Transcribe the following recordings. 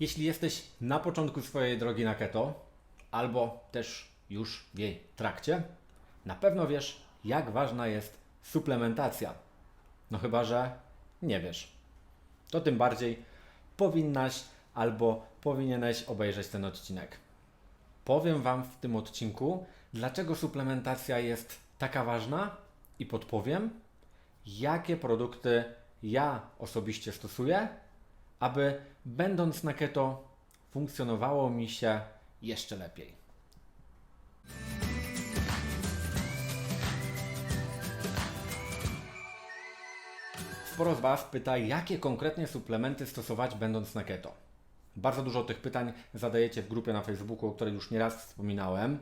Jeśli jesteś na początku swojej drogi na keto, albo też już w jej trakcie, na pewno wiesz, jak ważna jest suplementacja. No chyba, że nie wiesz. To tym bardziej powinnaś albo powinieneś obejrzeć ten odcinek. Powiem Wam w tym odcinku, dlaczego suplementacja jest taka ważna i podpowiem, jakie produkty ja osobiście stosuję, aby będąc na keto funkcjonowało mi się jeszcze lepiej. Sporo z Was pyta, jakie konkretnie suplementy stosować będąc na keto. Bardzo dużo tych pytań zadajecie w grupie na Facebooku, o której już nieraz wspominałem.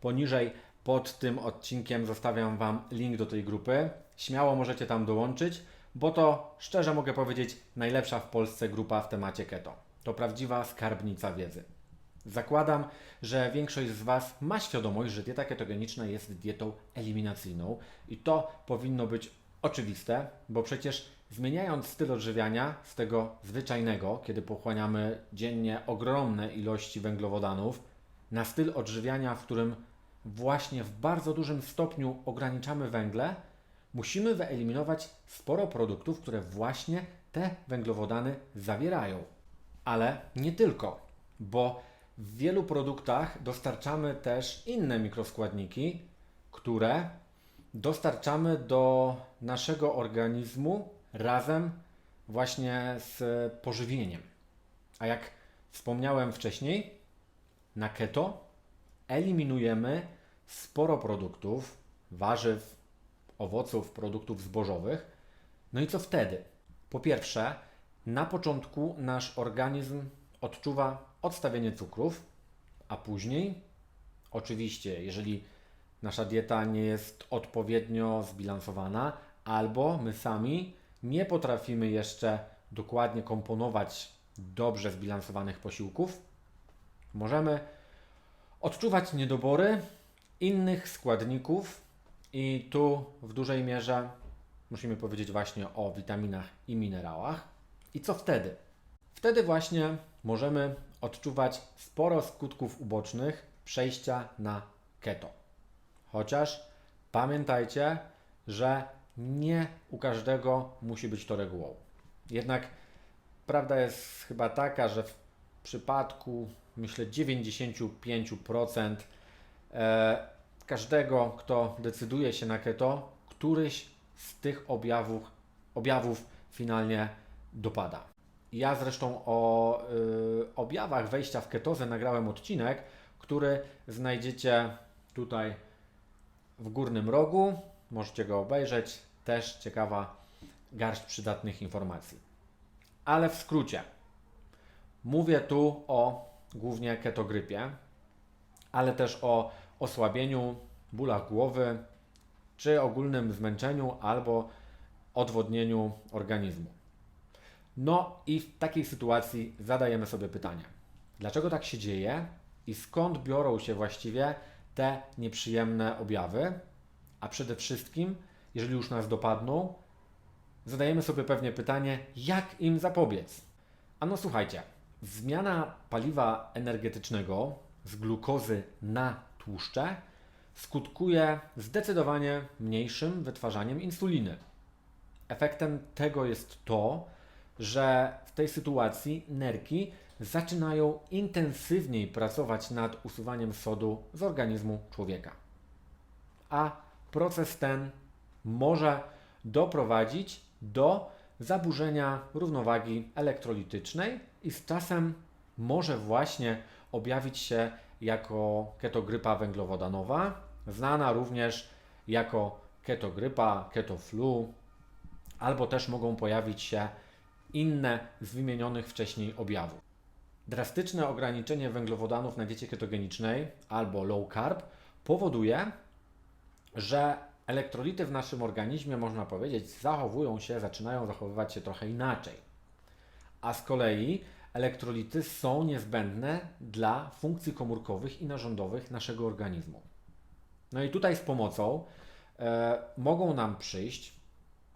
Poniżej pod tym odcinkiem zostawiam Wam link do tej grupy. Śmiało możecie tam dołączyć, bo to szczerze mogę powiedzieć najlepsza w Polsce grupa w temacie keto. To prawdziwa skarbnica wiedzy. Zakładam, że większość z Was ma świadomość, że dieta ketogeniczna jest dietą eliminacyjną i to powinno być oczywiste, bo przecież zmieniając styl odżywiania z tego zwyczajnego, kiedy pochłaniamy dziennie ogromne ilości węglowodanów, na styl odżywiania, w którym właśnie w bardzo dużym stopniu ograniczamy węgle, musimy wyeliminować sporo produktów, które właśnie te węglowodany zawierają. Ale nie tylko, bo w wielu produktach dostarczamy też inne mikroskładniki, które dostarczamy do naszego organizmu razem właśnie z pożywieniem. A jak wspomniałem wcześniej, na keto eliminujemy sporo produktów, warzyw, owoców, produktów zbożowych. No i co wtedy? Po pierwsze, na początku nasz organizm odczuwa odstawienie cukrów, a później, oczywiście, jeżeli nasza dieta nie jest odpowiednio zbilansowana, albo my sami nie potrafimy jeszcze dokładnie komponować dobrze zbilansowanych posiłków, możemy odczuwać niedobory innych składników i tu w dużej mierze musimy powiedzieć właśnie o witaminach i minerałach. I co wtedy? Wtedy właśnie możemy odczuwać sporo skutków ubocznych przejścia na keto. Chociaż pamiętajcie, że nie u każdego musi być to regułą. Jednak prawda jest chyba taka, że w przypadku myślę 95% e, każdego, kto decyduje się na keto, któryś z tych objawów, objawów finalnie dopada. Ja zresztą o y, objawach wejścia w ketozę nagrałem odcinek, który znajdziecie tutaj w górnym rogu. Możecie go obejrzeć. Też ciekawa garść przydatnych informacji. Ale w skrócie. Mówię tu o głównie ketogrypie, ale też o osłabieniu, bólach głowy, czy ogólnym zmęczeniu albo odwodnieniu organizmu. No i w takiej sytuacji zadajemy sobie pytanie, dlaczego tak się dzieje i skąd biorą się właściwie te nieprzyjemne objawy, a przede wszystkim, jeżeli już nas dopadną, zadajemy sobie pewnie pytanie, jak im zapobiec. Ano słuchajcie, zmiana paliwa energetycznego z glukozy na tłuszcze skutkuje zdecydowanie mniejszym wytwarzaniem insuliny. Efektem tego jest to, że w tej sytuacji nerki zaczynają intensywniej pracować nad usuwaniem sodu z organizmu człowieka. A proces ten może doprowadzić do zaburzenia równowagi elektrolitycznej i z czasem może właśnie objawić się jako ketogrypa węglowodanowa, znana również jako ketogrypa, ketoflu, albo też mogą pojawić się inne z wymienionych wcześniej objawów. Drastyczne ograniczenie węglowodanów na diecie ketogenicznej albo low carb powoduje, że elektrolity w naszym organizmie, można powiedzieć, zachowują się, zaczynają zachowywać się trochę inaczej. A z kolei elektrolity są niezbędne dla funkcji komórkowych i narządowych naszego organizmu. No i tutaj z pomocą e, mogą nam przyjść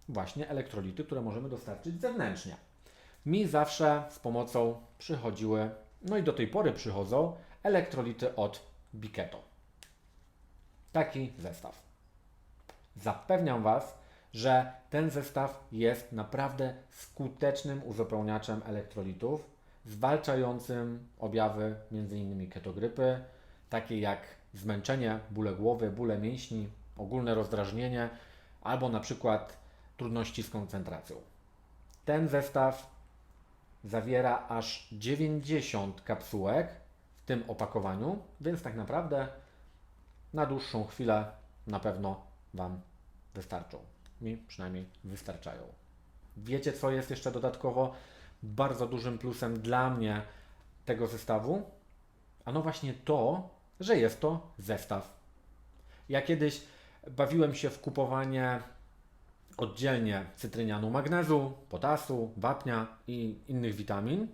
właśnie elektrolity, które możemy dostarczyć zewnętrznie. mi zawsze z pomocą przychodziły, no i do tej pory przychodzą, elektrolity od Biketo. Taki zestaw. Zapewniam Was, że ten zestaw jest naprawdę skutecznym uzupełniaczem elektrolitów, zwalczającym objawy m.in. ketogrypy, takie jak zmęczenie, bóle głowy, bóle mięśni, ogólne rozdrażnienie albo na przykład trudności z koncentracją. Ten zestaw zawiera aż 90 kapsułek w tym opakowaniu, więc tak naprawdę na dłuższą chwilę na pewno Wam wystarczą. Mi przynajmniej wystarczają. Wiecie, co jest jeszcze dodatkowo bardzo dużym plusem dla mnie tego zestawu? Ano właśnie to, że jest to zestaw. Ja kiedyś bawiłem się w kupowanie oddzielnie cytrynianu magnezu, potasu, wapnia i innych witamin,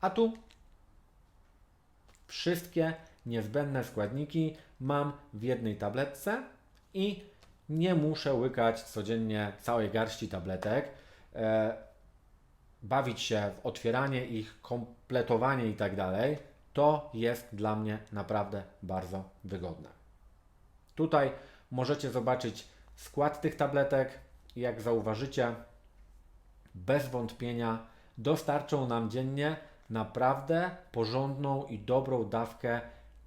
a tu wszystkie niezbędne składniki mam w jednej tabletce i nie muszę łykać codziennie całej garści tabletek, e, bawić się w otwieranie ich, kompletowanie i tak dalej. To jest dla mnie naprawdę bardzo wygodne. Tutaj możecie zobaczyć skład tych tabletek. Jak zauważycie, bez wątpienia dostarczą nam dziennie naprawdę porządną i dobrą dawkę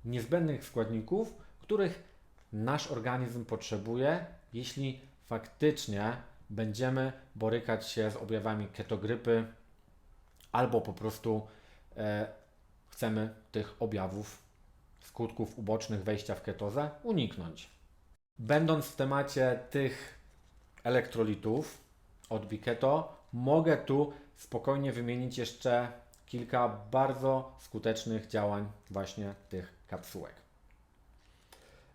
niezbędnych składników, których nasz organizm potrzebuje, jeśli faktycznie będziemy borykać się z objawami ketogrypy albo po prostu e, chcemy tych objawów, skutków ubocznych wejścia w ketozę uniknąć. Będąc w temacie tych elektrolitów od Biketo, mogę tu spokojnie wymienić jeszcze kilka bardzo skutecznych działań właśnie tych kapsułek.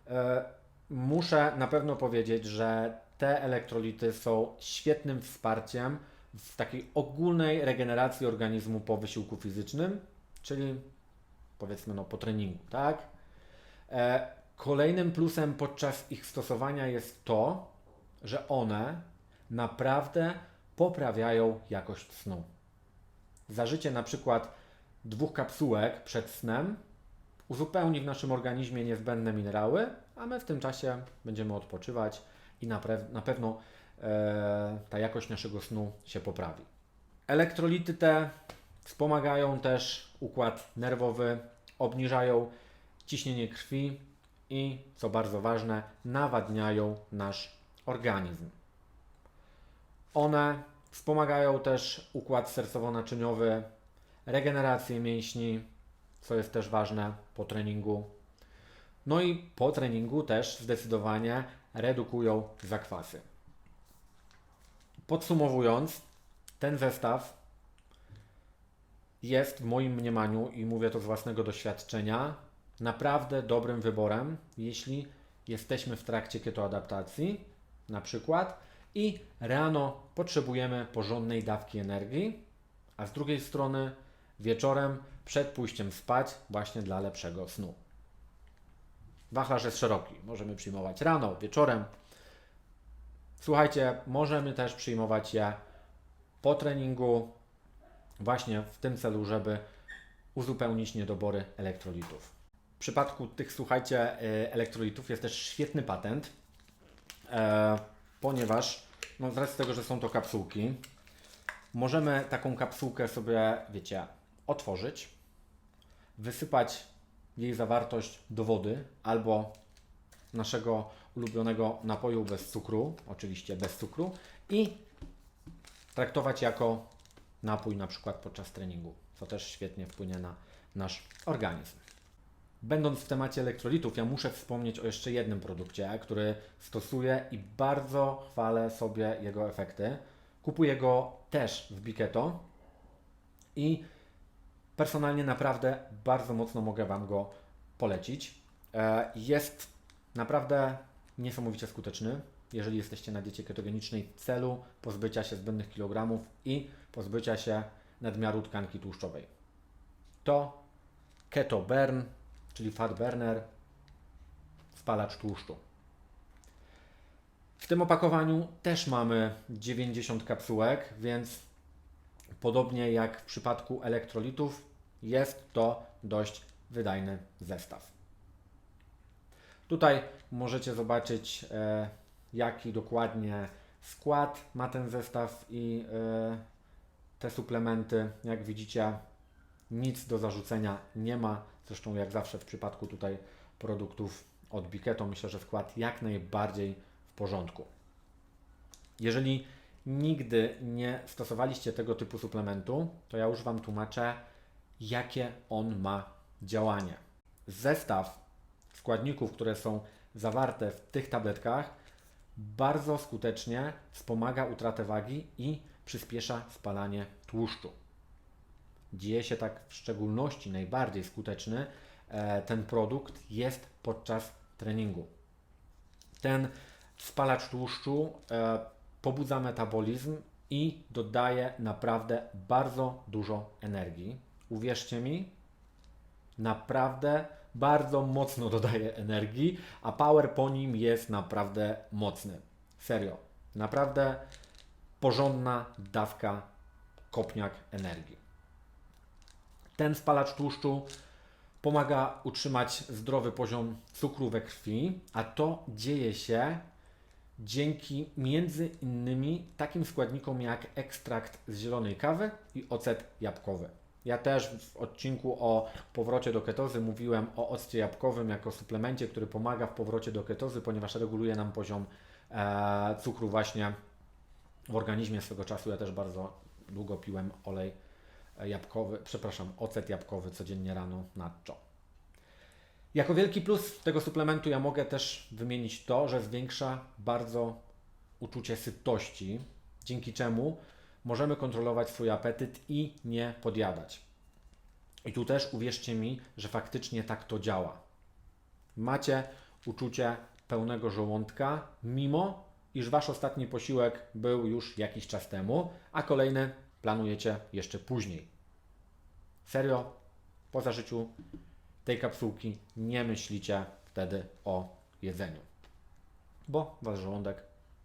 E, Muszę na pewno powiedzieć, że te elektrolity są świetnym wsparciem w takiej ogólnej regeneracji organizmu po wysiłku fizycznym, czyli powiedzmy no, po treningu, tak? E, Kolejnym plusem podczas ich stosowania jest to, że one naprawdę poprawiają jakość snu. Zażycie na przykład dwóch kapsułek przed snem uzupełni w naszym organizmie niezbędne minerały, a my w tym czasie będziemy odpoczywać i na, na pewno e, ta jakość naszego snu się poprawi. Elektrolity te wspomagają też układ nerwowy, obniżają ciśnienie krwi i, co bardzo ważne, nawadniają nasz organizm. One wspomagają też układ sercowo-naczyniowy, regenerację mięśni, co jest też ważne po treningu. No i po treningu też zdecydowanie redukują zakwasy. Podsumowując, ten zestaw jest w moim mniemaniu, i mówię to z własnego doświadczenia, naprawdę dobrym wyborem, jeśli jesteśmy w trakcie ketoadaptacji, na przykład, i rano potrzebujemy porządnej dawki energii, a z drugiej strony wieczorem przed pójściem spać właśnie dla lepszego snu. Wachlarz jest szeroki. Możemy przyjmować rano, wieczorem. Słuchajcie, możemy też przyjmować je po treningu, właśnie w tym celu, żeby uzupełnić niedobory elektrolitów. W przypadku tych, słuchajcie, y, elektrolitów jest też świetny patent, e, ponieważ no, z racji tego, że są to kapsułki, możemy taką kapsułkę sobie, wiecie, otworzyć, wysypać jej zawartość do wody albo naszego ulubionego napoju bez cukru, oczywiście bez cukru i traktować jako napój na przykład podczas treningu, co też świetnie wpłynie na nasz organizm. Będąc w temacie elektrolitów, ja muszę wspomnieć o jeszcze jednym produkcie, który stosuję i bardzo chwalę sobie jego efekty. Kupuję go też w Biketo i personalnie naprawdę bardzo mocno mogę Wam go polecić. E, Jest naprawdę niesamowicie skuteczny, jeżeli jesteście na diecie ketogenicznej w celu pozbycia się zbędnych kilogramów i pozbycia się nadmiaru tkanki tłuszczowej. To Keto Burn, czyli Fat Burner, spalacz tłuszczu. W tym opakowaniu też mamy 90 kapsułek, więc Podobnie jak w przypadku elektrolitów, jest to dość wydajny zestaw. Tutaj możecie zobaczyć, e, jaki dokładnie skład ma ten zestaw i e, te suplementy. Jak widzicie, nic do zarzucenia nie ma. Zresztą, jak zawsze w przypadku tutaj produktów od Biketo, myślę, że skład jak najbardziej w porządku. Jeżeli nigdy nie stosowaliście tego typu suplementu, to ja już Wam tłumaczę, jakie on ma działanie. Zestaw składników, które są zawarte w tych tabletkach, bardzo skutecznie wspomaga utratę wagi i przyspiesza spalanie tłuszczu. Dzieje się tak w szczególności najbardziej skuteczny e, ten produkt jest podczas treningu. Ten spalacz tłuszczu e, pobudza metabolizm i dodaje naprawdę bardzo dużo energii. Uwierzcie mi, naprawdę bardzo mocno dodaje energii, a power po nim jest naprawdę mocny. Serio, naprawdę porządna dawka kopniak energii. Ten spalacz tłuszczu pomaga utrzymać zdrowy poziom cukru we krwi, a to dzieje się dzięki między innymi takim składnikom jak ekstrakt z zielonej kawy i ocet jabłkowy. Ja też w odcinku o powrocie do ketozy mówiłem o occie jabłkowym jako suplemencie, który pomaga w powrocie do ketozy, ponieważ reguluje nam poziom e, cukru właśnie w organizmie swego czasu. Ja też bardzo długo piłem olej jabłkowy, przepraszam, ocet jabłkowy codziennie rano na czo. Jako wielki plus tego suplementu ja mogę też wymienić to, że zwiększa bardzo uczucie sytości, dzięki czemu możemy kontrolować swój apetyt i nie podjadać. I tu też uwierzcie mi, że faktycznie tak to działa. Macie uczucie pełnego żołądka, mimo iż wasz ostatni posiłek był już jakiś czas temu, a kolejny planujecie jeszcze później. Serio, po zażyciu tej kapsułki nie myślicie wtedy o jedzeniu, bo wasz żołądek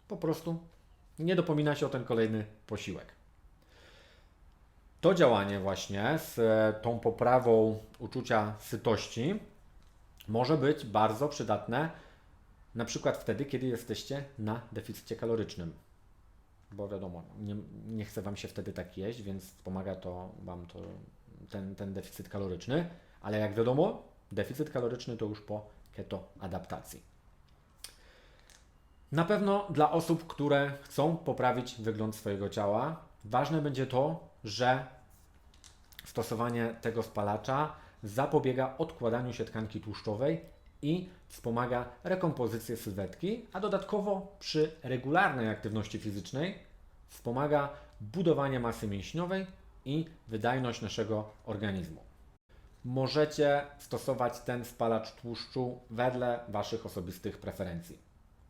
po prostu nie dopomina się o ten kolejny posiłek. To działanie właśnie z e, tą poprawą uczucia sytości może być bardzo przydatne na przykład wtedy, kiedy jesteście na deficycie kalorycznym. Bo wiadomo, nie, nie chce Wam się wtedy tak jeść, więc pomaga to Wam to, ten, ten deficyt kaloryczny. Ale jak wiadomo, deficyt kaloryczny to już po keto adaptacji. Na pewno dla osób, które chcą poprawić wygląd swojego ciała, ważne będzie to, że stosowanie tego spalacza zapobiega odkładaniu się tkanki tłuszczowej i wspomaga rekompozycję sylwetki, a dodatkowo przy regularnej aktywności fizycznej wspomaga budowanie masy mięśniowej i wydajność naszego organizmu. Możecie stosować ten spalacz tłuszczu wedle Waszych osobistych preferencji.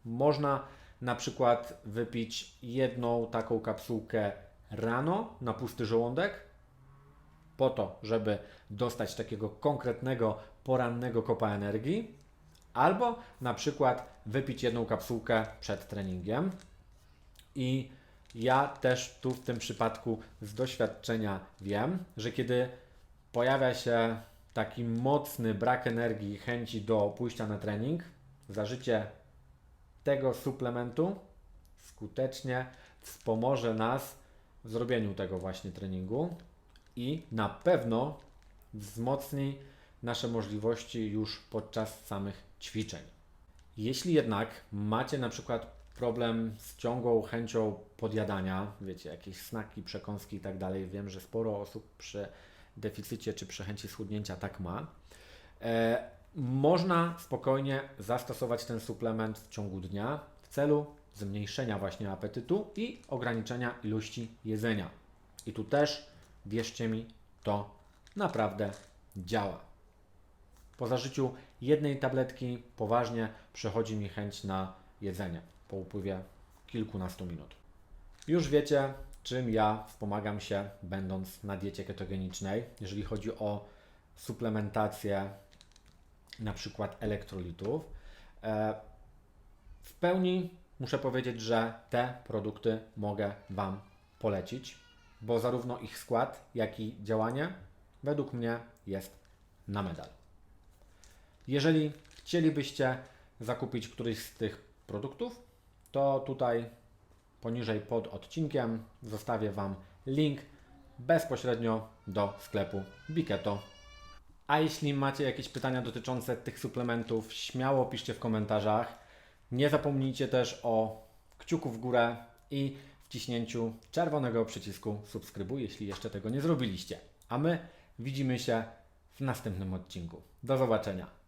Można na przykład wypić jedną taką kapsułkę rano na pusty żołądek, po to, żeby dostać takiego konkretnego porannego kopa energii, albo na przykład wypić jedną kapsułkę przed treningiem. I ja też tu w tym przypadku z doświadczenia wiem, że kiedy pojawia się taki mocny brak energii i chęci do pójścia na trening, zażycie tego suplementu skutecznie wspomoże nas w zrobieniu tego właśnie treningu i na pewno wzmocni nasze możliwości już podczas samych ćwiczeń. Jeśli jednak macie na przykład problem z ciągłą chęcią podjadania, wiecie, jakieś snaki, przekąski i tak dalej, wiem, że sporo osób przy deficycie czy przy chęci schudnięcia tak ma. Można spokojnie zastosować ten suplement w ciągu dnia w celu zmniejszenia właśnie apetytu i ograniczenia ilości jedzenia. I tu też, wierzcie mi, to naprawdę działa. Po zażyciu jednej tabletki poważnie przechodzi mi chęć na jedzenie po upływie kilkunastu minut. Już wiecie, czym ja wspomagam się, będąc na diecie ketogenicznej, jeżeli chodzi o suplementację na przykład elektrolitów. E, w pełni muszę powiedzieć, że te produkty mogę Wam polecić. bo zarówno ich skład, jak i działanie według mnie jest na medal. Jeżeli chcielibyście zakupić któryś z tych produktów, to tutaj poniżej pod odcinkiem zostawię Wam link bezpośrednio do sklepu Biketo. A jeśli macie jakieś pytania dotyczące tych suplementów, śmiało piszcie w komentarzach. Nie zapomnijcie też o kciuku w górę i wciśnięciu czerwonego przycisku subskrybuj, jeśli jeszcze tego nie zrobiliście. A my widzimy się w następnym odcinku. Do zobaczenia.